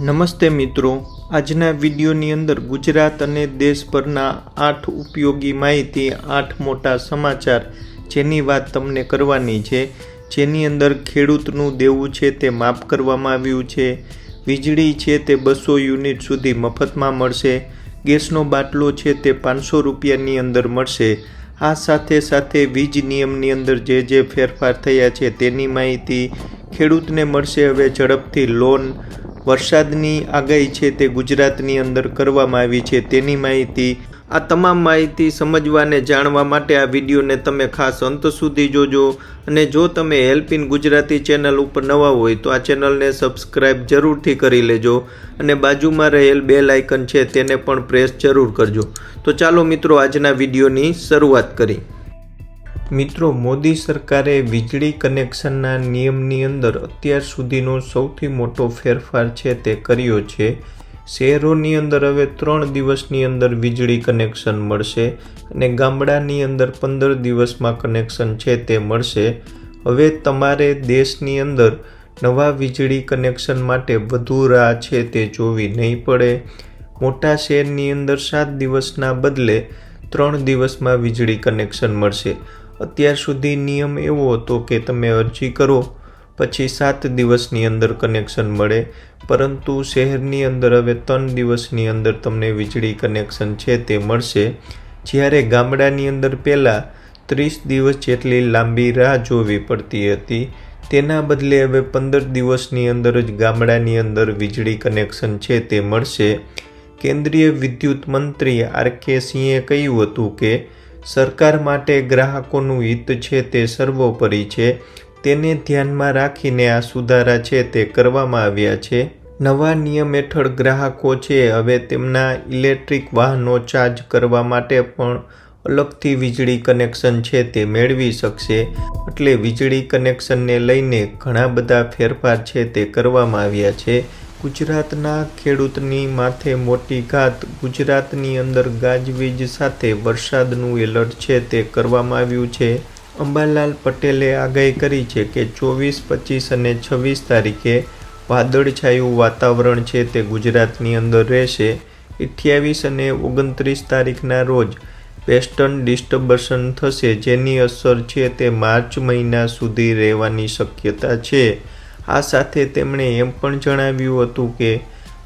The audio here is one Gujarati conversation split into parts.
નમસ્તે મિત્રો. આજના વિડીયોની અંદર ગુજરાત અને દેશભરના આઠ ઉપયોગી માહિતી, આઠ મોટા સમાચાર જેની વાત તમને કરવાની છે. જેની અંદર ખેડૂતનું દેવું છે તે માફ કરવામાં આવ્યું છે. વીજળી છે તે બસો યુનિટ સુધી મફતમાં મળશે. ગેસનો બાટલો છે તે પાંચસો રૂપિયાની અંદર મળશે. આ સાથે સાથે વીજ નિયમની અંદર જે જે ફેરફાર થયા છે તેની માહિતી ખેડૂતને મળશે. હવે ઝડપથી લોન વરસાદની આગાહી છે તે ગુજરાતની અંદર કરવામાં આવી છે. તેની માહિતી, આ તમામ માહિતી સમજવાને જાણવા માટે આ વિડીયોને તમે ખાસ અંત સુધી જોજો અને જો તમે હેલ્પ ઇન ગુજરાતી ચેનલ ઉપર નવા હોય તો આ ચેનલને સબસ્ક્રાઇબ જરૂરથી કરી લેજો અને બાજુમાં રહેલ બે લાઇકન છે તેને પણ પ્રેસ જરૂર કરજો. તો ચાલો મિત્રો, આજના વિડીયોની શરૂઆત કરી મિત્રો, મોદી સરકારે વીજળી કનેક્શનના નિયમની અંદર અત્યાર સુધીનો સૌથી મોટો ફેરફાર છે તે કર્યો છે. શહેરોની અંદર હવે ત્રણ દિવસની અંદર વીજળી કનેક્શન મળશે અને ગામડાની અંદર પંદર દિવસમાં કનેક્શન છે તે મળશે. હવે તમારે દેશની અંદર નવા વીજળી કનેક્શન માટે વધુ રાહ છે તે જોવી નહીં પડે. મોટા શહેરની અંદર સાત દિવસના બદલે ત્રણ દિવસમાં વીજળી કનેક્શન મળશે. અત્યાર સુધી નિયમ એવો હતો કે તમે અરજી કરો, પછી સાત દિવસની અંદર કનેક્શન મળે, પરંતુ શહેરની અંદર હવે ત્રણ દિવસની અંદર તમને વીજળી કનેક્શન છે તે મળશે. જ્યારે ગામડાની અંદર પહેલાં ત્રીસ દિવસ જેટલી લાંબી રાહ જોવી પડતી હતી, તેના બદલે હવે પંદર દિવસની અંદર જ ગામડાની અંદર વીજળી કનેક્શન છે તે મળશે. કેન્દ્રીય વિદ્યુત મંત્રી આર કે સિંહે કહ્યું હતું કે સરકાર માટે ગ્રાહકોનું હિત છે તે સર્વોપરી છે. તેને ધ્યાનમાં રાખીને આ સુધારા છે તે કરવામાં આવ્યા છે. નવા નિયમ હેઠળ ગ્રાહકો છે, હવે તેમના ઇલેક્ટ્રિક વાહનો ચાર્જ કરવા માટે પણ અલગથી વીજળી કનેક્શન છે તે મેળવી શકશે. એટલે વીજળી કનેક્શનને લઈને ઘણા બધા ફેરફાર છે તે કરવામાં આવ્યા છે. ગુજરાતના ખેડૂતની માથે મોટી ઘાત, ગુજરાતની અંદર ગાજવીજ સાથે વરસાદનું એલર્ટ છે તે કરવામાં આવ્યું છે. અંબાલાલ પટેલે આગાહી કરી છે કે ચોવીસ, પચીસ અને છવ્વીસ તારીખે વાદળછાયું વાતાવરણ છે તે ગુજરાતની અંદર રહેશે. અઠ્યાવીસ અને ઓગણત્રીસ તારીખના રોજ વેસ્ટર્ન ડિસ્ટર્બન્સન થશે, જેની અસર છે તે માર્ચ મહિના સુધી રહેવાની શક્યતા છે. આ સાથે તેમણે એમ પણ જણાવ્યું હતું કે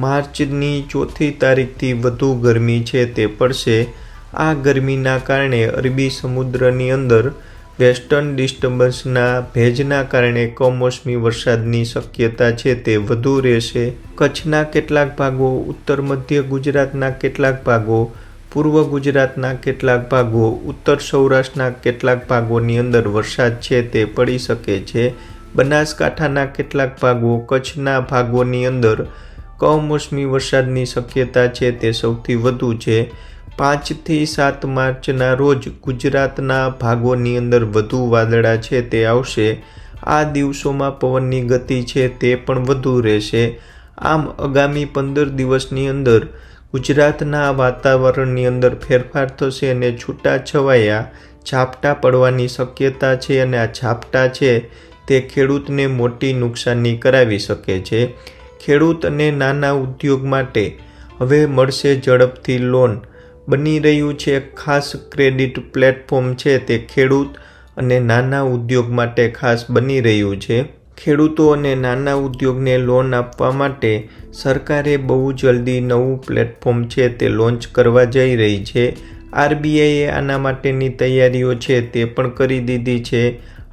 માર્ચની ચોથી તારીખથી વધુ ગરમી છે તે પડશે. આ ગરમીના કારણે અરબી સમુદ્રની અંદર વેસ્ટર્ન ડિસ્ટર્બન્સના ભેજના કારણે કમોસમી વરસાદની શક્યતા છે તે વધુ રહેશે. કચ્છના કેટલાક ભાગો, ઉત્તર મધ્ય ગુજરાતના કેટલાક ભાગો, પૂર્વ ગુજરાતના કેટલાક ભાગો, ઉત્તર સૌરાષ્ટ્રના કેટલાક ભાગોની અંદર વરસાદ છે તે પડી શકે છે. બનાસકાંઠાના કેટલાક ભાગો કચ્છના ભાગોની અંદર કમોસમી વરસાદની શક્યતા છે તે સૌથી વધુ છે. પાંચથી સાત માર્ચના રોજ ગુજરાતના ભાગોની અંદર વધુ વાદળા છે તે આવશે. આ દિવસોમાં પવનની ગતિ છે તે પણ વધુ રહેશે. આમ આગામી પંદર દિવસની અંદર ગુજરાતના વાતાવરણની અંદર ફેરફાર થશે અને છૂટા છવાયા ઝાપટા પડવાની શક્યતા છે અને આ ઝાપટા છે તે ખેડૂતને મોટી નુકસાની કરાવી શકે છે. ખેડૂત અને નાના ઉદ્યોગ માટે હવે મળશે ઝડપથી લોન. બની રહ્યું છે ખાસ ક્રેડિટ પ્લેટફોર્મ છે તે ખેડૂત અને નાના ઉદ્યોગ માટે ખાસ બની રહ્યું છે. ખેડૂતો અને નાના ઉદ્યોગને લોન આપવા માટે સરકારે બહુ જલ્દી નવું પ્લેટફોર્મ છે તે લોન્ચ કરવા જઈ રહી છે. આરબીઆઈએ આના માટેની તૈયારીઓ છે તે પણ કરી દીધી છે.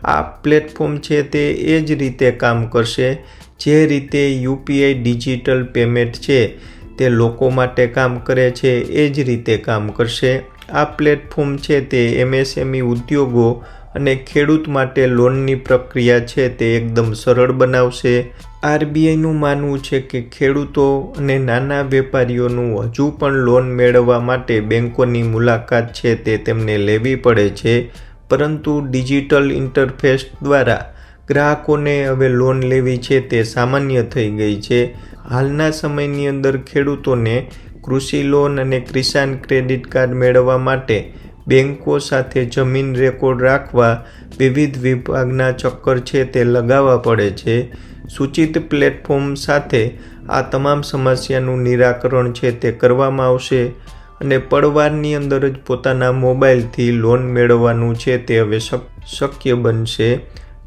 આ પ્લેટફોર્મ છે તે એ જ રીતે કામ કરશે. જે રીતે યુપીઆઈ ડિજિટલ પેમેન્ટ છે તે લોકો માટે કામ કરે છે, એ જ રીતે કામ કરશે. આ પ્લેટફોર્મ છે તે એમએસએમઈ ઉદ્યોગો અને ખેડૂત માટે લોનની પ્રક્રિયા છે તે એકદમ સરળ બનાવશે. આરબીઆઈનું માનવું છે કે ખેડૂતો અને નાના વેપારીઓનું હજુ પણ લોન મેળવવા માટે બેંકોની મુલાકાત છે તે તેમને લેવી પડે છે. પરંતુ ડિજિટલ ઇન્ટરફેસ દ્વારા ગ્રાહકોને હવે લોન લેવી છે તે સામાન્ય થઈ ગઈ છે. હાલના સમયની અંદર ખેડૂતોને કૃષિ લોન અને કિસાન ક્રેડિટ કાર્ડ મેળવવા માટે બેન્કો સાથે જમીન રેકોર્ડ રાખવા વિવિધ વિભાગના ચક્કર છે તે લગાવવા પડે છે. સૂચિત પ્લેટફોર્મ સાથે આ તમામ સમસ્યાનું નિરાકરણ છે તે કરવામાં આવશે. અને પડવારની અંદર જ પોતાના મોબાઈલથી લોન મેળવવાનું છે તે હવે શક- શક્ય બનશે.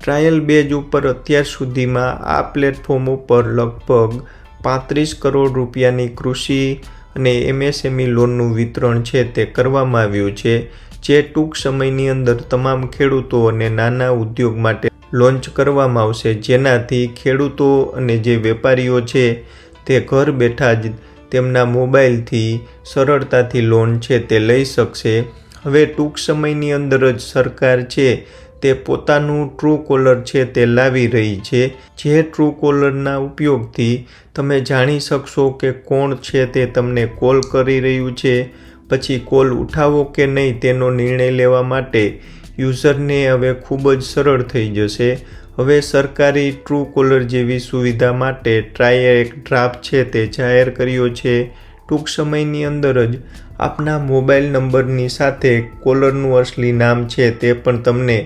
ટ્રાયલ બેઝ ઉપર અત્યાર સુધીમાં આ પ્લેટફોર્મ ઉપર લગભગ પાંત્રીસ કરોડ રૂપિયાની કૃષિ અને એમએસએમઈ લોનનું વિતરણ છે તે કરવામાં આવ્યું છે, જે ટૂંક સમયની અંદર તમામ ખેડૂતો અને નાના ઉદ્યોગ માટે લોન્ચ કરવામાં આવશે. જેનાથી ખેડૂતો અને જે વેપારીઓ છે તે ઘર બેઠા જ તેમના મોબાઈલથી સરળતાથી લોન છે તે લઈ શકશે. હવે ટૂંક સમયની અંદર જ સરકાર છે તે પોતાનું ટ્રુ કોલર છે તે લાવી રહી છે. જે ટ્રુ કોલરના ઉપયોગથી તમે જાણી શકશો કે કોણ છે તે તમને કોલ કરી રહ્યું છે. પછી કોલ ઉઠાવો કે નહીં તેનો નિર્ણય લેવા માટે યુઝરને હવે ખૂબ જ સરળ થઈ જશે. હવે સરકારી ટ્રુ કોલર જેવી સુવિધા માટે ટ્રાય એક ડ્રાફ્ટ છે તે જાહેર કર્યો છે. ટૂંક સમયની અંદર જ આપના મોબાઈલ નંબરની સાથે કોલરનું અસલી નામ છે તે પણ તમને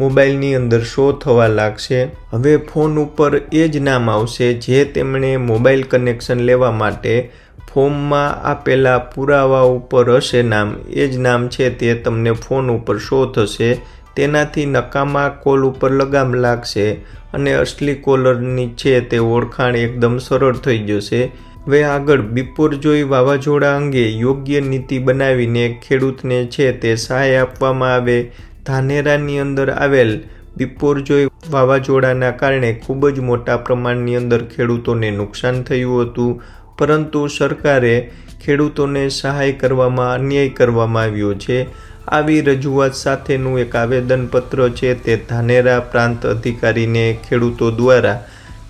મોબાઈલની અંદર શો થવા લાગશે. હવે ફોન ઉપર એ જ નામ આવશે જે તેમણે મોબાઈલ કનેક્શન લેવા માટે ફોર્મમાં આપેલા પુરાવા ઉપર હશે નામ. એ જ નામ છે તે તમને ફોન ઉપર શો થશે. તેનાથી નકામા કોલ ઉપર લગામ લાગશે અને અસલી કોલરની છે તે ઓળખાણ એકદમ સરળ થઈ જશે. હવે આગળ બિપોરજોઈ વાવાઝોડા અંગે યોગ્ય નીતિ બનાવીને ખેડૂતને છે તે સહાય આપવામાં આવે. ધાનેરાની અંદર આવેલ બિપોરજોઈ વાવાઝોડાના કારણે ખૂબ જ મોટા પ્રમાણની અંદર ખેડૂતોને નુકસાન થયું હતું. પરંતુ સરકારે ખેડૂતોને સહાય કરવામાં, અન્યાય કરવામાં આવ્યો છે. આવી રજૂઆત સાથેનું એક આવેદનપત્ર છે તે ધાનેરા પ્રાંત અધિકારીને ખેડૂતો દ્વારા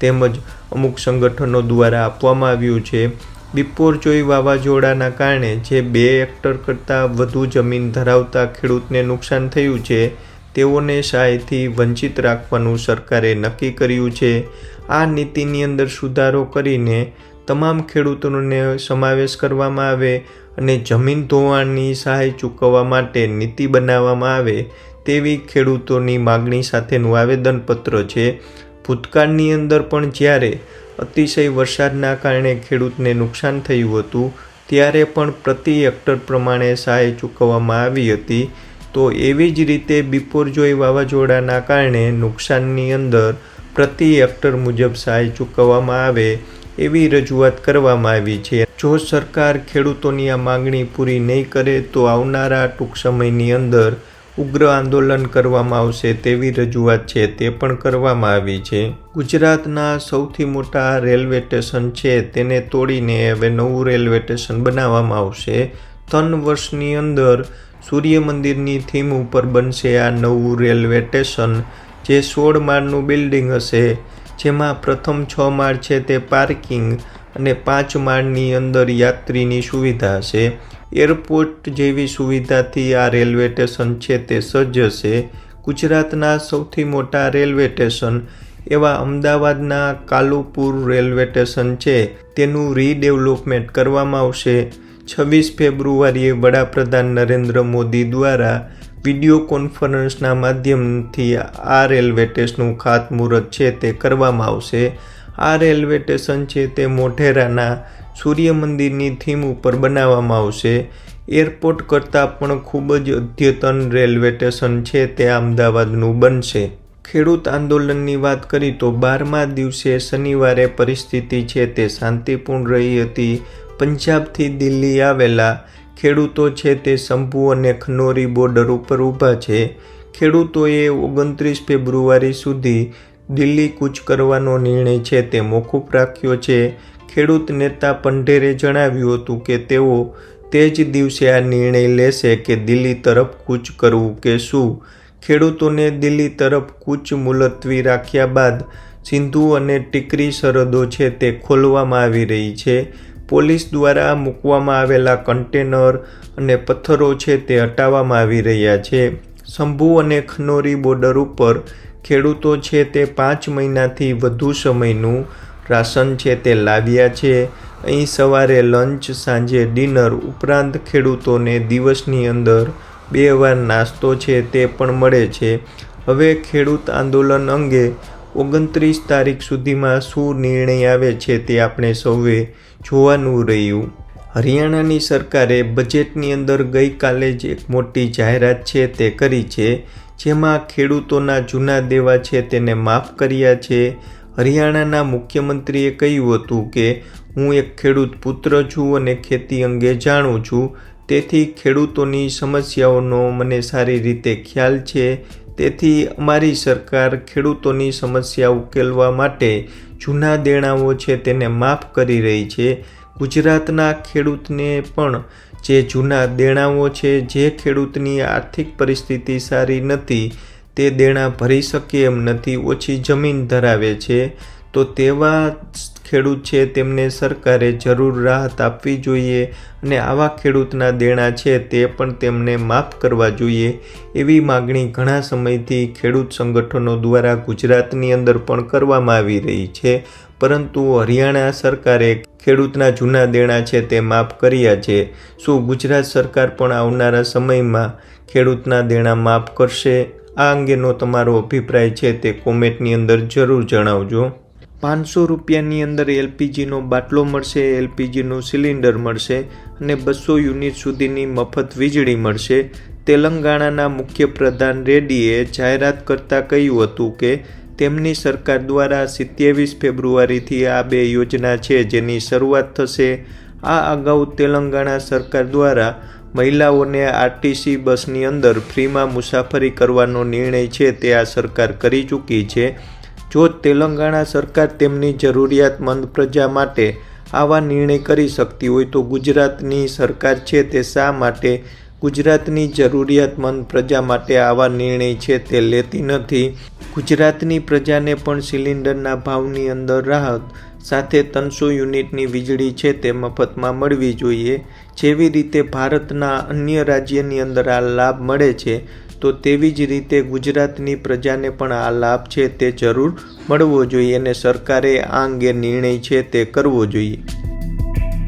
તેમજ અમુક સંગઠનો દ્વારા આપવામાં આવ્યું છે. બિપોરચોઈ વાવાઝોડાના કારણે જે બે હેક્ટર કરતાં વધુ જમીન ધરાવતા ખેડૂતને નુકસાન થયું છે, તેઓને સહાયથી વંચિત રાખવાનું સરકારે નક્કી કર્યું છે. આ નીતિની અંદર સુધારો કરીને તમામ ખેડૂતોને સમાવેશ કરવામાં આવે અને જમીન ધોવાણની સહાય ચૂકવવા માટે નીતિ બનાવવામાં આવે તેવી ખેડૂતોની માગણી સાથેનું આવેદનપત્ર છે. ભૂતકાળની અંદર પણ જ્યારે અતિશય વરસાદના કારણે ખેડૂતને નુકસાન થયું હતું, ત્યારે પણ પ્રતિ હેક્ટર પ્રમાણે સહાય ચૂકવવામાં આવી હતી. તો એવી જ રીતે બિપોરજોઈ વાવાઝોડાના કારણે નુકસાનની અંદર પ્રતિ હેક્ટર મુજબ સહાય ચૂકવવામાં આવે એવી રજૂઆત કરવામાં આવી છે. જો સરકાર ખેડૂતોની આ માગણી પૂરી નહીં કરે, તો આવનારા ટૂંક સમયની અંદર ઉગ્ર આંદોલન કરવામાં આવશે તેવી રજૂઆત છે તે પણ કરવામાં આવી છે. ગુજરાતના સૌથી મોટા રેલવે સ્ટેશન છે તેને તોડીને હવે નવું રેલવે સ્ટેશન બનાવવામાં આવશે. ત્રણ વર્ષની અંદર સૂર્ય મંદિરની થીમ ઉપર બનશે આ નવું રેલવે સ્ટેશન, જે સોળ માળનું બિલ્ડિંગ હશે. જેમાં પ્રથમ છ માળ છે તે પાર્કિંગ અને પાંચ માળની અંદર યાત્રીની સુવિધા હશે એરપોર્ટ જેવી સુવિધાથી આ રેલવે સ્ટેશન છે તે સજ્જ હશે ગુજરાતના સૌથી મોટા રેલવે સ્ટેશન એવા અમદાવાદના કાલુપુર રેલવે સ્ટેશન છે. તેનું રીડેવલપમેન્ટ કરવામાં આવશે. છવ્વીસ ફેબ્રુઆરીએ વડાપ્રધાન નરેન્દ્ર મોદી દ્વારા વિડિયો કોન્ફરન્સના માધ્યમથી આ રેલવે સ્ટેશનનું ખાતમુહૂર્ત છે તે કરવામાં આવશે. આ રેલવે સ્ટેશન છે તે મોઢેરાના સૂર્ય મંદિરની થીમ ઉપર બનાવવામાં આવશે. એરપોર્ટ કરતાં પણ ખૂબ જ અદ્યતન રેલવે સ્ટેશન છે તે અમદાવાદનું બનશે. ખેડૂત આંદોલનની વાત કરી તો બારમા દિવસે શનિવારે પરિસ્થિતિ છે તે શાંતિપૂર્ણ રહી હતી. પંજાબથી દિલ્હી આવેલા ખેડૂતો છે તે સંપુ અને ખનોરી બોર્ડર ઉપર ઊભા છે. ખેડૂતોએ ઓગણત્રીસ ફેબ્રુઆરી સુધી દિલ્હી કૂચ કરવાનો નિર્ણય છે તે મોકૂફ રાખ્યો છે. ખેડૂત નેતા પંઢેરે જણાવ્યું હતું કે તેઓ તે જ દિવસે આ નિર્ણય લેશે કે દિલ્હી તરફ કૂચ કરવું કે શું. ખેડૂતોને દિલ્હી તરફ કૂચ મુલતવી રાખ્યા બાદ સિંધુ અને ટીકરી સરહદો છે તે ખોલવામાં આવી રહી છે. પોલીસ દ્વારા મૂકવામાં આવેલા કન્ટેનર અને પથ્થરો છે તે હટાવવામાં આવી રહ્યા છે. શંભુ અને ખનોરી બોર્ડર ઉપર ખેડૂતો છે તે પાંચ મહિનાથી વધુ સમયનું રાશન છે તે લાવ્યા છે. અહીં સવારે લંચ, સાંજે ડિનર ઉપરાંત ખેડૂતોને દિવસની અંદર બે વાર નાસ્તો છે તે પણ મળે છે. હવે ખેડૂત આંદોલન અંગે ઓગણત્રીસ તારીખ સુધીમાં શું નિર્ણય આવે છે તે આપણે સૌએ જોવાનું રહ્યું. હરિયાણાની સરકારે બજેટની અંદર ગઈકાલે જ એક મોટી જાહેરાત છે તે કરી છે, જેમાં ખેડૂતોના જૂના દેવા છે તેને માફ કર્યા છે. હરિયાણાના મુખ્યમંત્રીએ કહ્યું હતું કે, હું એક ખેડૂત પુત્ર છું અને ખેતી અંગે જાણું છું. તેથી ખેડૂતોની સમસ્યાઓનો મને સારી રીતે ખ્યાલ છે. તેથી અમારી સરકાર ખેડૂતોની સમસ્યા ઉકેલવા માટે જૂના દેણાઓ છે તેને માફ કરી રહી છે. ગુજરાતના ખેડૂતને પણ જે જૂના દેણાઓ છે, જે ખેડૂતની આર્થિક પરિસ્થિતિ સારી નથી, તે દેણા ભરી શકે એમ નથી, ઓછી જમીન ધરાવે છે. તો તેવા ખેડૂત છે તેમને સરકારે જરૂર રાહત આપવી જોઈએ અને આવા ખેડૂતના દેણા છે તે પણ તેમને માફ કરવા જોઈએ એવી માગણી ઘણા સમયથી ખેડૂત સંગઠનો દ્વારા ગુજરાતની અંદર પણ કરવામાં આવી રહી છે. પરંતુ હરિયાણા સરકારે ખેડૂતના જૂના દેણા છે તે માફ કર્યા છે. શું ગુજરાત સરકાર પણ આવનારા સમયમાં ખેડૂતના દેણા માફ કરશે? આ અંગેનો તમારો અભિપ્રાય છે તે કોમેન્ટની અંદર જરૂર જણાવજો. પાંચસો રૂપિયાની અંદર એલપીજીનો બાટલો મળશે, એલપીજીનું સિલિન્ડર મળશે અને બસો યુનિટ સુધીની મફત વીજળી મળશે. તેલંગાણાના મુખ્યપ્રધાન રેડ્ડીએ જાહેરાત કરતાં કહ્યું હતું કે, તેમની સરકાર દ્વારા સિત્યાવીસ ફેબ્રુઆરીથી આ બે યોજના છે, જેની શરૂઆત થશે. આ અગાઉ તેલંગાણા સરકાર દ્વારા મહિલાઓને આરટીસી બસની અંદર ફ્રીમાં મુસાફરી કરવાનો નિર્ણય છે, તે આ સરકાર કરી ચૂકી છે. જો તેલંગાણા સરકાર તેમની જરૂરિયાતમંદ પ્રજા માટે આવા નિર્ણય કરી શકતી હોય તો ગુજરાતની સરકાર છે તે શા માટે? ગુજરાતની જરૂરિયાતમંદ પ્રજા માટે આવા નિર્ણય છે તે લેતી નથી. ગુજરાતની પ્રજાને પણ સિલિન્ડરના ભાવની અંદર રાહત, સાથે ત્રણસો યુનિટની વીજળી છે તે મફતમાં મળવી જોઈએ. જેવી રીતે ભારતના અન્ય રાજ્યની અંદર આ લાભ મળે છે તો તેવી જ રીતે ગુજરાતની પ્રજાને પણ આ લાભ છે તે જરૂર મળવો જોઈએ અને સરકારે આ અંગે નિર્ણય છે તે કરવો જોઈએ.